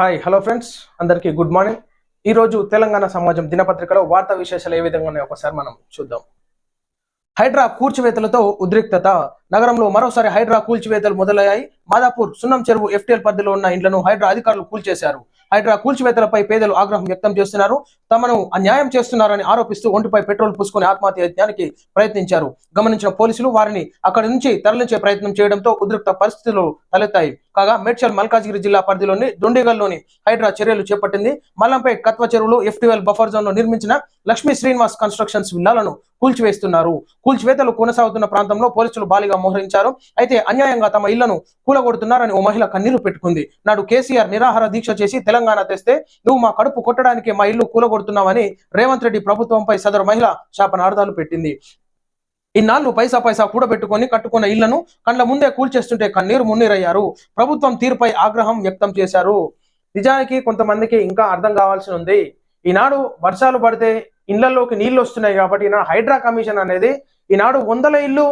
Hi hello friends అందరికీ good morning ఈరోజు తెలంగాణ సమాజం దినపత్రికలో వార్తా విశేషాలు ఏ విధంగా ఉన్నాయో ఒకసారి మనం చూద్దాం. హైడ్రా కూల్చివేతలతో ఉద్రిక్తత. నగరంలో మరోసారి హైడ్రా కూల్చివేతలు మొదలయ్యాయి. మాదాపూర్ సున్నం చెరువు ఎఫ్టీఎల్ పరిధిలో ఉన్న ఇండ్లను హైడ్రా అధికారులు కూల్చేశారు. హైడ్రా కూల్చివేతలపై పేదలు ఆగ్రహం వ్యక్తం చేస్తున్నారు. తమను అన్యాయం చేస్తున్నారని ఆరోపిస్తూ ఒంటిపై పెట్రోల్ పూసుకుని ఆత్మహత్య యజ్ఞానికి ప్రయత్నించారు. గమనించిన పోలీసులు వారిని అక్కడి నుంచి తరలించే ప్రయత్నం చేయడంతో ఉద్రిక్త పరిస్థితులు తలెత్తాయి. కాగా మేడ్చల్ మల్కాజ్గిరి జిల్లా పరిధిలోని దొండిగల్లోని హైడ్రా చర్యలు చేపట్టింది. మల్లంపై కత్వ చెరువులు ఎఫ్టీఎల్ బఫర్ జోన్లో నిర్మించిన లక్ష్మీ శ్రీనివాస్ కన్స్ట్రక్షన్స్ విల్లాలను కూల్చివేస్తున్నారు. కూల్చివేతలు కొనసాగుతున్న ప్రాంతంలో పోలీసులు బాలిగా మోహరించారు. అయితే అన్యాయంగా తమ ఇళ్ళను కూలగొడుతున్నారని ఓ మహిళ కన్నీరు పెట్టుకుంది. నాడు కేసీఆర్ నిరాహార దీక్ష చేసి తెలంగాణ తెస్తే నువ్వు మా కడుపు కొట్టడానికి మా ఇల్లు కూలగొడుతున్నావని రేవంత్ రెడ్డి ప్రభుత్వంపై సదరు మహిళ శాపనార్థాలు పెట్టింది. ఇన్నాళ్ళు పైసా పైసా కూడబెట్టుకొని కట్టుకున్న ఇళ్ళను కండ్ల ముందే కూల్చేస్తుంటే కన్నీరు మున్నీరయ్యారు. ప్రభుత్వం తీరుపై ఆగ్రహం వ్యక్తం చేశారు. నిజానికి కొంతమందికి ఇంకా అర్థం కావాల్సి ఉంది. ఈనాడు వర్షాలు పడితే ఇళ్ళలోకి నీళ్ళు వస్తున్నాయి కాబట్టి ఈనాడు హైడ్రా కమిషన్ అనేది ఈనాడు వందల ఇల్లు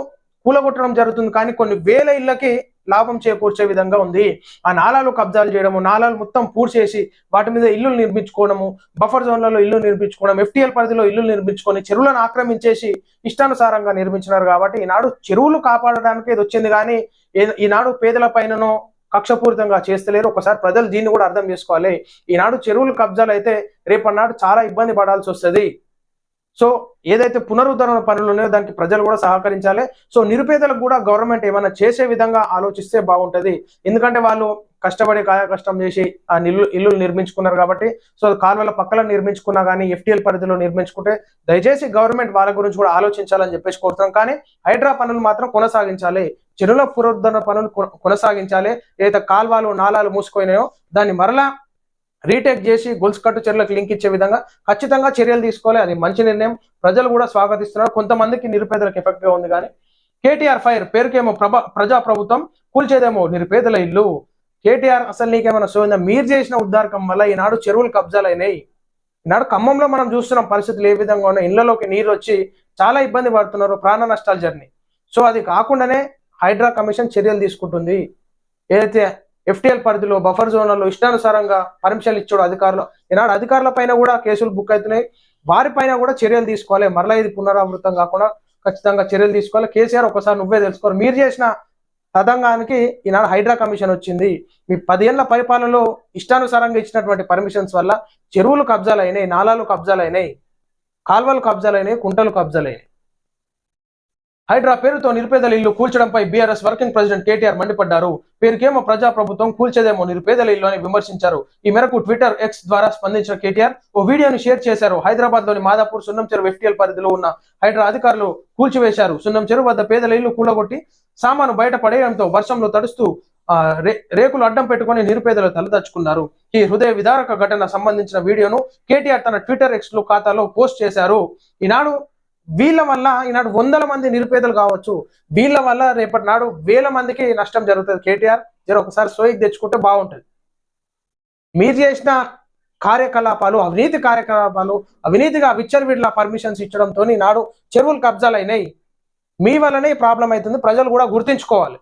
కూలగొట్టడం జరుగుతుంది. కానీ కొన్ని వేల ఇళ్ళకి లాభం చేకూర్చే విధంగా ఉంది. ఆ నాలాలు కబ్జాలు చేయడము నాలాలు మొత్తం పూడ్చేసి వాటి మీద ఇల్లు నిర్మించుకోవడము బఫర్ జోన్లలో ఇల్లు నిర్మించుకోవడం ఎఫ్టీఎల్ పరిధిలో ఇల్లు నిర్మించుకొని చెరువులను ఆక్రమించేసి ఇష్టానుసారంగా నిర్మించినారు కాబట్టి ఈనాడు చెరువులు కాపాడడానికి ఇది వచ్చింది కానీ ఏ- ఈనాడు పేదల పైననో కక్షపూరితంగా చేస్తలేరు. ఒకసారి ప్రజలు దీన్ని కూడా అర్థం చేసుకోవాలి. ఈనాడు చెరువులు కబ్జాలు అయితే రేపన్నాడు చాలా ఇబ్బంది పడాల్సి వస్తుంది. సో ఏదైతే పునరుద్ధరణ పనులు ఉన్నాయో దానికి ప్రజలు కూడా సహకరించాలి. సో నిరుపేదలకు కూడా గవర్నమెంట్ ఏమైనా చేసే విధంగా ఆలోచిస్తే బాగుంటది. ఎందుకంటే వాళ్ళు కష్టపడి కాయ కష్టం చేసి ఆ ఇల్లు ఇల్లు నిర్మించుకున్నారు కాబట్టి సో కాలువల పక్కన నిర్మించుకున్నా కానీ ఎఫ్టీఎల్ పరిధిలో నిర్మించుకుంటే దయచేసి గవర్నమెంట్ వాళ్ళ గురించి కూడా ఆలోచించాలని చెప్పేసి కోరుతున్నాం. కానీ హైడ్రా పనులు మాత్రం కొనసాగించాలి. చెరువుల పునరుద్ధరణ పనులు కొనసాగించాలి. ఏదైతే కాల్వాలు నాలాలు మూసుకుపోయినాయో దాన్ని మరలా రీటేక్ చేసి గొలుసు కట్టు చర్యలకు లింక్ ఇచ్చే విధంగా ఖచ్చితంగా చర్యలు తీసుకోవాలి. అది మంచి నిర్ణయం. ప్రజలు కూడా స్వాగతిస్తున్నారు. కొంతమందికి నిరుపేదలకు ఎఫెక్ట్గా ఉంది కానీ కేటీఆర్ ఫైర్ పేరుకేమో ప్రభ ప్రజా ప్రభుత్వం కూల్చేదేమో నిరుపేదల ఇల్లు. కేటీఆర్ అసలు నీకేమైనా సోయిందా? మీరు చేసిన ఉద్దారకం వల్ల ఈనాడు చెరువులు కబ్జాలు అయినాయి ఈనాడు ఖమ్మంలో మనం చూస్తున్నాం పరిస్థితులు ఏ విధంగా ఉన్నాయి. ఇళ్ళలోకి నీరు వచ్చి చాలా ఇబ్బంది పడుతున్నారు ప్రాణ నష్టాలు జర్నీ. సో అది కాకుండానే హైడ్రా కమిషన్ చర్యలు తీసుకుంటుంది. ఏదైతే ఎఫ్టీఎల్ పరిధిలో బఫర్ జోన్లలో ఇష్టానుసారంగా పర్మిషన్లు ఇచ్చాడు అధికారులు. ఈనాడు అధికారుల పైన కూడా కేసులు బుక్ అవుతున్నాయి. వారిపైన కూడా చర్యలు తీసుకోవాలి. మరలా ఇది పునరావృతం కాకుండా ఖచ్చితంగా చర్యలు తీసుకోవాలి. కేసీఆర్ ఒకసారి నువ్వే తెలుసుకోరు. మీరు చేసిన తదంగానికి ఈనాడు హైడ్రా కమిషన్ వచ్చింది. మీ పదేళ్ళ పరిపాలనలో ఇష్టానుసారంగా ఇచ్చినటువంటి పర్మిషన్స్ వల్ల చెరువులు కబ్జాలు అయినాయి నాలాలు కబ్జాలు అయినాయి కాల్వలు కబ్జాలు అయినాయి కుంటలు కబ్జాలు అయినాయి హైడ్రా పేరుతో నిరుపేదల ఇల్లు కూల్చడంపై బీఆర్ఎస్ వర్కింగ్ ప్రెసిడెంట్ కేటీఆర్ మండిపడ్డారు. పేరుకేమో ప్రజా ప్రభుత్వం కూల్చేదేమో నిరుపేదల ఇల్లు అని విమర్శించారు. ఈ మేరకు ట్విట్టర్ ఎక్స్ ద్వారా స్పందించిన కేటీఆర్ ఓ వీడియోను షేర్ చేశారు. హైదరాబాద్లోని మాదాపూర్ సున్నం చెరువు ఎఫ్టీఎల్ పరిధిలో ఉన్న హైడ్రా అధికారులు కూల్చివేశారు. సున్నం చెరువు వద్ద పేదల ఇల్లు కూలగొట్టి సామాను బయట పడేయడంతో వర్షంలో తడుస్తూ ఆ, రేకులు అడ్డం పెట్టుకుని నిరుపేదలు తలదచ్చుకున్నారు. ఈ హృదయ విదారక ఘటన సంబంధించిన వీడియోను కేటీఆర్ తన ట్విట్టర్ ఎక్స్లో ఖాతాలో పోస్ట్ చేశారు. ఈనాడు వీళ్ళ వల్ల ఈనాడు వందల మంది నిరుపేదలు కావచ్చు. వీళ్ళ వల్ల రేపటి నాడు వేల మందికి నష్టం జరుగుతుంది. కేటీఆర్ జర ఒకసారి సోయికి తెచ్చుకుంటే బాగుంటుంది. మీరు చేసిన కార్యకలాపాలు అవినీతి కార్యకలాపాలు అవినీతిగా విచ్చలవిడిలా పర్మిషన్స్ ఇచ్చడంతో నాడు చెరువులు కబ్జాలు అయినాయి మీ వల్లనే ప్రాబ్లం అవుతుంది. ప్రజలు కూడా గుర్తించుకోవాలి.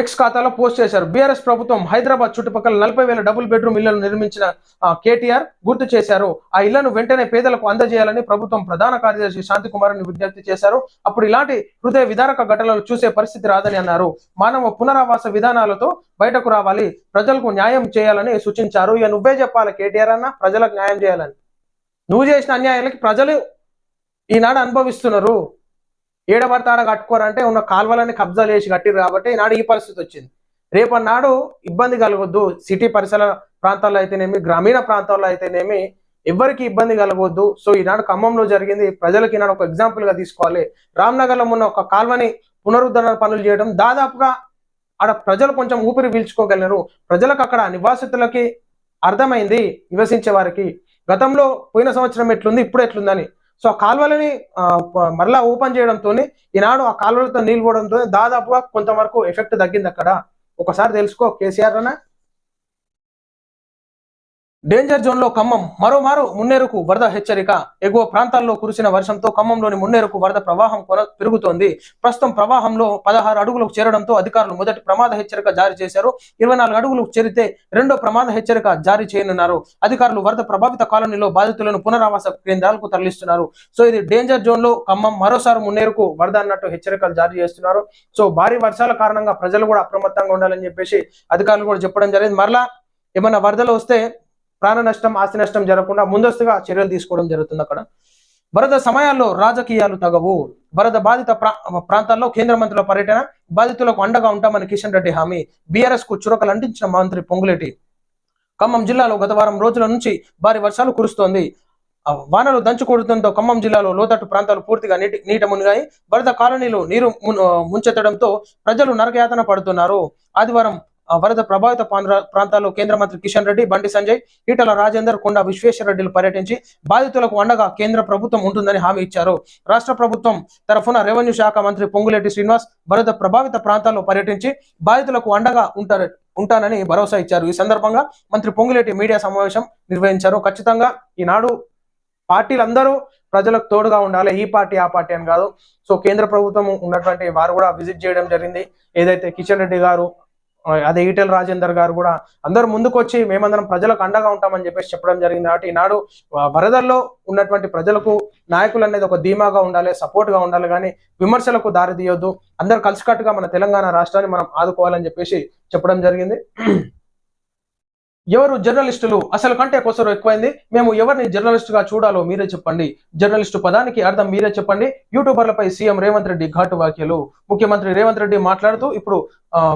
ఎక్స్ ఖాతాలో పోస్ట్ చేశారు. బీఆర్ఎస్ ప్రభుత్వం హైదరాబాద్ చుట్టుపక్కల నలభై వేల డబుల్ బెడ్రూమ్ ఇళ్ళను నిర్మించిన కేటీఆర్ గుర్తు చేశారు. ఆ ఇళ్ళను వెంటనే పేదలకు అందజేయాలని ప్రభుత్వం ప్రధాన కార్యదర్శి శాంతి కుమార్ని విజ్ఞప్తి చేశారు. అప్పుడు ఇలాంటి హృదయ విదారక ఘటనలు చూసే పరిస్థితి రాదని అన్నారు. మానవ పునరావాస విధానాలతో బయటకు రావాలి. ప్రజలకు న్యాయం చేయాలని సూచించారు. ఇక నువ్వే చెప్పాలి కేటీఆర్ అన్న ప్రజలకు న్యాయం చేయాలని. నువ్వు చేసిన అన్యాయాలకి ప్రజలు ఈనాడు అనుభవిస్తున్నారు. ఏడబడతాడ ఆడ కట్టుకోరంటే ఉన్న కాల్వలని కబ్జాలు చేసి కట్టిరు కాబట్టి ఈనాడు ఈ పరిస్థితి వచ్చింది. రేపన్నాడు ఇబ్బంది కలగొద్దు. సిటీ పరిసర ప్రాంతాల్లో అయితేనేమి గ్రామీణ ప్రాంతాల్లో అయితేనేమి ఎవరికి ఇబ్బంది కలగొద్దు. సో ఈనాడు ఖమ్మంలో జరిగింది. ప్రజలకి ఈనాడు ఒక ఎగ్జాంపుల్గా తీసుకోవాలి. రామ్నగర్లో ఉన్న ఒక కాల్వని పునరుద్ధరణ పనులు చేయడం దాదాపుగా ఆడ ప్రజలు కొంచెం ఊపిరి పీల్చుకోగలిగారు ప్రజలకు అక్కడ నివాసితులకి అర్థమైంది నివసించే వారికి. గతంలో పోయిన సంవత్సరం ఎట్లుంది ఇప్పుడు ఎట్లుందని. సో ఆ కాలువలని ఆ, మరలా ఓపెన్ చేయడంతో ఈనాడు ఆ కాలువలతో నీళ్ళు పోవడంతో దాదాపుగా కొంతవరకు ఎఫెక్ట్ తగ్గింది అక్కడ ఒకసారి తెలుసుకో కేసీఆర్ అన్న. డేంజర్ జోన్లో ఖమ్మం మరోమారు మున్నేరుకు వరద హెచ్చరిక. ఎగువ ప్రాంతాల్లో కురిసిన వర్షంతో ఖమ్మంలోని మున్నేరుకు వరద ప్రవాహం కొన పెరుగుతోంది ప్రస్తుతం ప్రవాహంలో పదహారు అడుగులకు చేరడంతో అధికారులు మొదటి ప్రమాద హెచ్చరిక జారీ చేశారు. ఇరవై నాలుగు అడుగులకు చేరితే రెండో ప్రమాద హెచ్చరిక జారీ చేయనున్నారు. అధికారులు వరద ప్రభావిత కాలనీలో బాధితులను పునరావాస కేంద్రాలకు తరలిస్తున్నారు. సో ఇది డేంజర్ జోన్లో ఖమ్మం మరోసారి మున్నేరుకు వరద అన్నట్టు హెచ్చరికలు జారీ చేస్తున్నారు. సో భారీ వర్షాల కారణంగా ప్రజలు కూడా అప్రమత్తంగా ఉండాలని చెప్పేసి అధికారులు కూడా చెప్పడం జరిగింది. మరలా ఏమైనా వరదలు వస్తే ప్రాణ నష్టం ఆస్తి నష్టం జరగకుండా ముందస్తుగా చర్యలు తీసుకోవడం జరుగుతుంది అక్కడ. వరద సమయాల్లో రాజకీయాలు తగవు. వరద బాధిత ప్రాంతాల్లో కేంద్ర మంత్రుల పర్యటన బాధితులకు అండగా ఉంటామని కిషన్ రెడ్డి హామీ. బీఆర్ఎస్కు చురకలు అంటించిన మంత్రి పొంగులేటి. ఖమ్మం జిల్లాలో గత వారం రోజుల నుంచి భారీ వర్షాలు కురుస్తోంది. వానలు దంచుకూడటంతో ఖమ్మం జిల్లాలో లోతట్టు ప్రాంతాలు పూర్తిగా నీటి నీట మునిగాయి. వరద కాలనీలు నీరు ముంచెత్తడంతో ప్రజలు నరకయాతన పడుతున్నారు. ఆదివారం వరద ప్రభావిత ప్రాంతాల్లో కేంద్ర మంత్రి కిషన్ రెడ్డి బండి సంజయ్ ఈటల రాజేందర్ కొండ విశ్వేశ్వరరెడ్డిలు పర్యటించి బాధితులకు అండగా కేంద్ర ప్రభుత్వం ఉంటుందని హామీ ఇచ్చారు. రాష్ట్ర ప్రభుత్వం తరఫున రెవెన్యూ శాఖ మంత్రి పొంగులేటి శ్రీనివాస్ వరద ప్రభావిత ప్రాంతాల్లో పర్యటించి బాధితులకు అండగా ఉంటారు ఉంటానని భరోసా ఇచ్చారు. ఈ సందర్భంగా మంత్రి పొంగులేటి మీడియా సమావేశం నిర్వహించారు. ఖచ్చితంగా ఈనాడు పార్టీలందరూ ప్రజలకు తోడుగా ఉండాలి. ఈ పార్టీ ఆ పార్టీ అని కాదు. సో కేంద్ర ప్రభుత్వం ఉన్నటువంటి వారు కూడా విజిట్ చేయడం జరిగింది. ఏదైతే కిషన్ రెడ్డి గారు అదే ఈటెల రాజేందర్ గారు కూడా అందరు ముందుకు వచ్చి మేమందరం ప్రజలకు అండగా ఉంటామని చెప్పేసి చెప్పడం జరిగింది. కాబట్టి ఈనాడు వరదల్లో ఉన్నటువంటి ప్రజలకు నాయకులు అనేది ఒక ధీమాగా ఉండాలి సపోర్ట్గా ఉండాలి. కానీ విమర్శలకు దారి తీయొద్దు. అందరు కలిసికట్టుగా మన తెలంగాణ రాష్ట్రాన్ని మనం ఆదుకోవాలని చెప్పేసి చెప్పడం జరిగింది. ఎవరు జర్నలిస్టులు? అసలు కంటే కొసరు ఎక్కువైంది. మేము ఎవరిని జర్నలిస్ట్గా చూడాలో మీరే చెప్పండి. జర్నలిస్టు పదానికి అర్థం మీరే చెప్పండి. యూట్యూబర్లపై సీఎం రేవంత్ రెడ్డి ఘాటు వ్యాఖ్యలు. ముఖ్యమంత్రి రేవంత్ రెడ్డి మాట్లాడుతూ ఇప్పుడు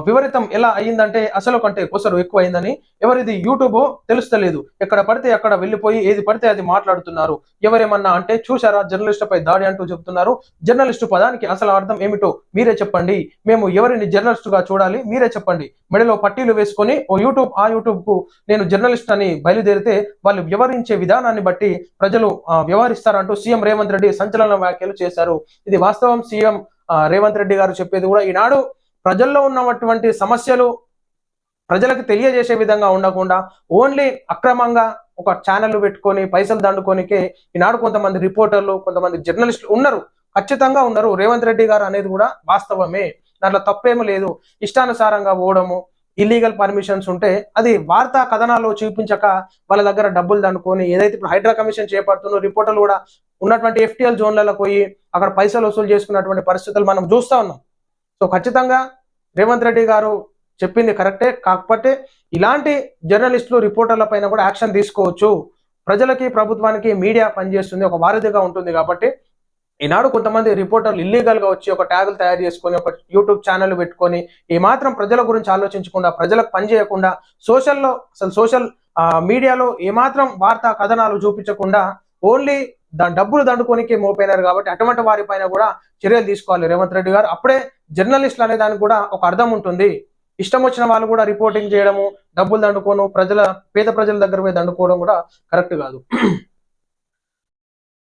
వివరితం ఎలా అయ్యిందంటే అసలు కంటే కొసరు అయిందని ఎవరిది యూట్యూబ్ తెలుస్తలేదు. ఎక్కడ పడితే అక్కడ వెళ్ళిపోయి ఏది పడితే అది మాట్లాడుతున్నారు. ఎవరేమన్నా అంటే చూశారా జర్నలిస్టుపై దాడి అంటూ చెప్తున్నారు జర్నలిస్టు పదానికి అసలు అర్థం ఏమిటో మీరే చెప్పండి. మేము ఎవరిని జర్నలిస్ట్గా చూడాలి మీరే చెప్పండి. మెడలో పట్టీలు వేసుకొని ఓ యూట్యూబ్ ఆ యూట్యూబ్కు నేను జర్నలిస్ట్ అని బయలుదేరితే వాళ్ళు వ్యవహరించే విధానాన్ని బట్టి ప్రజలు వ్యవహరిస్తారంటూ సీఎం రేవంత్ రెడ్డి సంచలన వ్యాఖ్యలు చేశారు. ఇది వాస్తవం సీఎం రేవంత్ రెడ్డి గారు చెప్పేది కూడా ఈనాడు ప్రజల్లో ఉన్నటువంటి సమస్యలు ప్రజలకు తెలియజేసే విధంగా ఉండకుండా ఓన్లీ అక్రమంగా ఒక ఛానల్ పెట్టుకొని పైసలు దండుకోనికే ఈనాడు కొంతమంది రిపోర్టర్లు కొంతమంది జర్నలిస్టులు ఉన్నారు. ఖచ్చితంగా ఉన్నారు. రేవంత్ రెడ్డి గారు అనేది కూడా వాస్తవమే. దాంట్లో తప్పేమీ లేదు. ఇష్టానుసారంగా పోవడము ఇల్లీగల్ పర్మిషన్స్ ఉంటే అది వార్తా కథనాల్లో చూపించక వాళ్ళ దగ్గర డబ్బులు దండుకొని ఏదైతే ఇప్పుడు హైడ్రా కమిషన్ చేపడుతుందో రిపోర్టర్లు కూడా ఉన్నటువంటి ఎఫ్టిఎల్ జోన్లలో పోయి అక్కడ పైసలు వసూలు చేసుకున్నటువంటి పరిస్థితులు మనం చూస్తూ ఉన్నాం. సో ఖచ్చితంగా రేవంత్ రెడ్డి గారు చెప్పింది కరెక్టే. కాకపోతే ఇలాంటి జర్నలిస్టులు రిపోర్టర్ల పైన కూడా యాక్షన్ తీసుకోవచ్చు. ప్రజలకి ప్రభుత్వానికి మీడియా పనిచేస్తుంది. ఒక వారధిగా ఉంటుంది కాబట్టి ఈనాడు కొంతమంది రిపోర్టర్లు ఇల్లీగల్గా వచ్చి ఒక ట్యాగులు తయారు చేసుకొని ఒక యూట్యూబ్ ఛానల్ పెట్టుకొని ఈ మాత్రం ప్రజల గురించి ఆలోచించకుండా ప్రజలకు పనిచేయకుండా సోషల్లో అసలు సోషల్ మీడియాలో ఏమాత్రం వార్తా కథనాలు చూపించకుండా ఓన్లీ దాని డబ్బులు దండుకోనికే మోపోయినారు కాబట్టి అటువంటి వారి పైన కూడా చర్యలు తీసుకోవాలి. రేవంత్ రెడ్డి గారు అప్పుడే జర్నలిస్టులు అనే దానికి కూడా ఒక అర్థం ఉంటుంది. ఇష్టం వచ్చిన వాళ్ళు కూడా రిపోర్టింగ్ చేయడము డబ్బులు దండుకోను ప్రజల పేద ప్రజల దగ్గర పోయి దండుకోవడం కూడా కరెక్ట్ కాదు.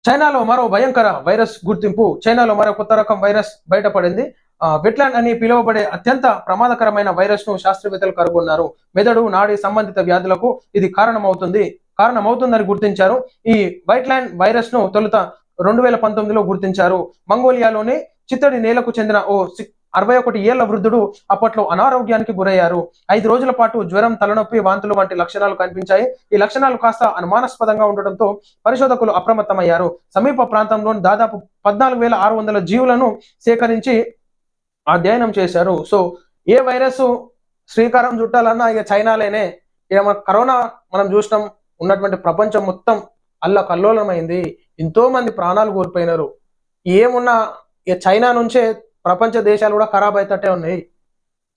చైనాలో మరో భయంకర వైరస్ గుర్తింపు చైనాలో మరో కొత్త రకం వైరస్ బయటపడింది. ఆ, వెట్లాండ్ అని పిలువబడే అత్యంత ప్రమాదకరమైన వైరస్ను శాస్త్రవేత్తలు కనుగొన్నారు. మెదడు నాడి సంబంధిత వ్యాధులకు ఇది కారణమవుతుంది. కారణమవుతుందని గుర్తించారు. ఈ వైట్లాండ్ వైరస్ను తొలుత రెండు వేల పంతొమ్మిదిలో గుర్తించారు. మంగోలియాలోని చిత్తడి నేలకు చెందిన ఓ అరవై ఒకటి ఏళ్ళ వృద్ధుడు అప్పట్లో అనారోగ్యానికి గురయ్యారు. ఐదు రోజుల పాటు జ్వరం తలనొప్పి వాంతులు వంటి లక్షణాలు కనిపించాయి. ఈ లక్షణాలు కాస్త అనుమానాస్పదంగా ఉండటంతో పరిశోధకులు అప్రమత్తమయ్యారు. సమీప ప్రాంతంలోని దాదాపు పద్నాలుగు వేల ఆరు వందల జీవులను సేకరించి అధ్యయనం చేశారు. సో ఏ వైరస్ శ్రీకారం చుట్టాలన్నా ఇక చైనాలోనే. ఇక మన కరోనా మనం చూసినాం ఉన్నటువంటి ప్రపంచం మొత్తం అల్ల కల్లోలమైంది. ఎంతో మంది ప్రాణాలు కోల్పోయినారు. ఏమున్నా ఇక చైనా నుంచే ప్రపంచ దేశాలు కూడా ఖరాబ్ అవుతట్టే ఉన్నాయి.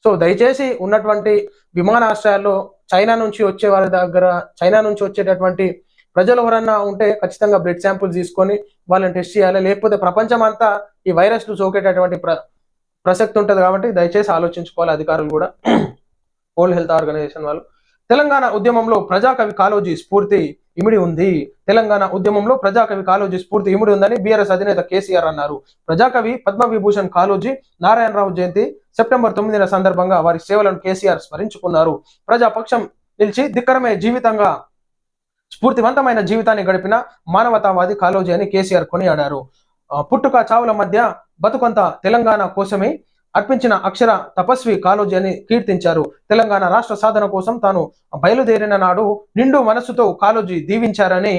సో దయచేసి ఉన్నటువంటి విమానాశ్రయాల్లో చైనా నుంచి వచ్చే వారి దగ్గర చైనా నుంచి వచ్చేటటువంటి ప్రజలు ఎవరన్నా ఉంటే ఖచ్చితంగా బ్లడ్ శాంపుల్ తీసుకొని వాళ్ళని టెస్ట్ చేయాలి. లేకపోతే ప్రపంచం అంతా ఈ వైరస్ సోకేటటువంటి ప్ర ప్రసక్తి ఉంటుంది కాబట్టి దయచేసి ఆలోచించుకోవాలి అధికారులు కూడా. వరల్డ్ హెల్త్ ఆర్గనైజేషన్ వాళ్ళు. తెలంగాణ ఉద్యమంలో ప్రజాకవి కాలోజీ స్ఫూర్తి ఇమిడి ఉంది. తెలంగాణ ఉద్యమంలో ప్రజాకవి కాలోజీ స్ఫూర్తి ఇమిడి ఉందని బీఆర్ఎస్ అధినేత కేసీఆర్ అన్నారు. ప్రజాకవి పద్మవిభూషణ్ కాలోజీ నారాయణరావు జయంతి సెప్టెంబర్ తొమ్మిదిన సందర్భంగా వారి సేవలను కేసీఆర్ స్మరించుకున్నారు. ప్రజాపక్షం నిలిచి దిక్కరమే జీవితంగా స్ఫూర్తివంతమైన జీవితాన్ని గడిపిన మానవతావాది కాలోజీ అని కేసీఆర్ కొనియాడారు. ఆ, పుట్టుక చావుల మధ్య బతుకంత తెలంగాణ కోసమే అర్పించిన అక్షర తపస్వి కాలోజీ అని కీర్తించారు. తెలంగాణ రాష్ట్ర సాధన కోసం తాను బయలుదేరిన నాడు నిండు మనస్సుతో కాలోజీ దీవించారని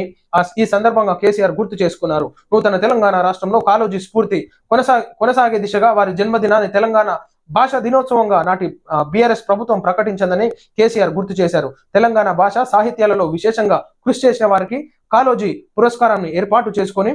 ఈ సందర్భంగా కేసీఆర్ గుర్తు చేసుకున్నారు. నూతన తెలంగాణ రాష్ట్రంలో కాలోజీ స్ఫూర్తి కొనసా కొనసాగే దిశగా వారి జన్మదినాన్ని తెలంగాణ భాష దినోత్సవంగా నాటి బీఆర్ఎస్ ప్రభుత్వం ప్రకటించిందని కేసీఆర్ గుర్తు చేశారు. తెలంగాణ భాష సాహిత్యాలలో విశేషంగా కృషి చేసిన వారికి కాలోజీ పురస్కారాన్ని ఏర్పాటు చేసుకొని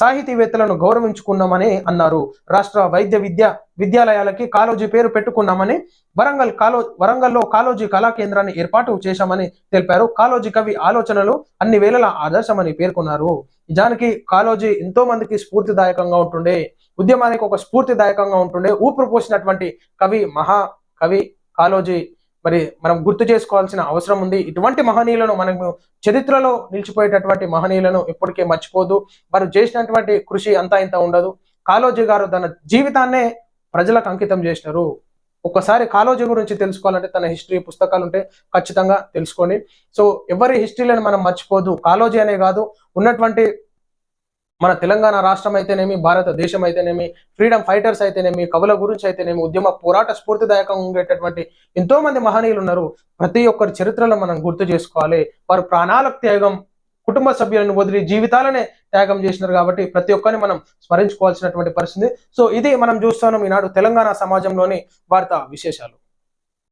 సాహితీవేత్తలను గౌరవించుకున్నామని అన్నారు. రాష్ట్ర వైద్య విద్య విద్యాలయాలకి కాలోజీ పేరు పెట్టుకున్నామని వరంగల్ కాలో వరంగల్లో కాలోజీ కళా కేంద్రాన్ని ఏర్పాటు చేశామని తెలిపారు. కాలోజీ కవి ఆలోచనలు అన్ని వేళల ఆదర్శమని పేర్కొన్నారు. నిజానికి కాలోజీ ఎంతో మందికి స్ఫూర్తిదాయకంగా ఉంటుండే. ఉద్యమానికి ఒక స్ఫూర్తిదాయకంగా ఉంటుండే. ఊపిరి పోసినటువంటి కవి మహా కవి కాలోజీ మరి మనం గుర్తు చేసుకోవాల్సిన అవసరం ఉంది. ఇటువంటి మహనీయులను మనము చరిత్రలో నిలిచిపోయేటటువంటి మహనీయులను ఎప్పటికీ మర్చిపోదు. వారు చేసినటువంటి కృషి అంతా ఇంత ఉండదు. కాలోజీ గారు తన జీవితాన్నే ప్రజలకు అంకితం చేసినారు. ఒక్కసారి కాలోజీ గురించి తెలుసుకోవాలంటే తన హిస్టరీ పుస్తకాలు ఉంటే ఖచ్చితంగా తెలుసుకోండి. సో ఎవరి హిస్టరీలను మనం మర్చిపోదు. కాలోజీ అనే కాదు. ఉన్నటువంటి మన తెలంగాణ రాష్ట్రం అయితేనేమి భారతదేశం అయితేనేమి ఫ్రీడమ్ ఫైటర్స్ అయితేనేమి కవుల గురించి అయితేనేమి ఉద్యమ పోరాట స్ఫూర్తిదాయకంగా ఉండేటటువంటి ఎంతో మంది మహనీయులు ఉన్నారు. ప్రతి ఒక్కరి చరిత్రలో మనం గుర్తు చేసుకోవాలి. వారు ప్రాణాలకు త్యాగం కుటుంబ సభ్యులను వదిలి జీవితాలనే త్యాగం చేసినారు కాబట్టి ప్రతి ఒక్కరిని మనం స్మరించుకోవాల్సినటువంటి పరిస్థితి. సో ఇది మనం చూస్తున్నాం ఈనాడు తెలంగాణ సమాజంలోని వార్తా విశేషాలు.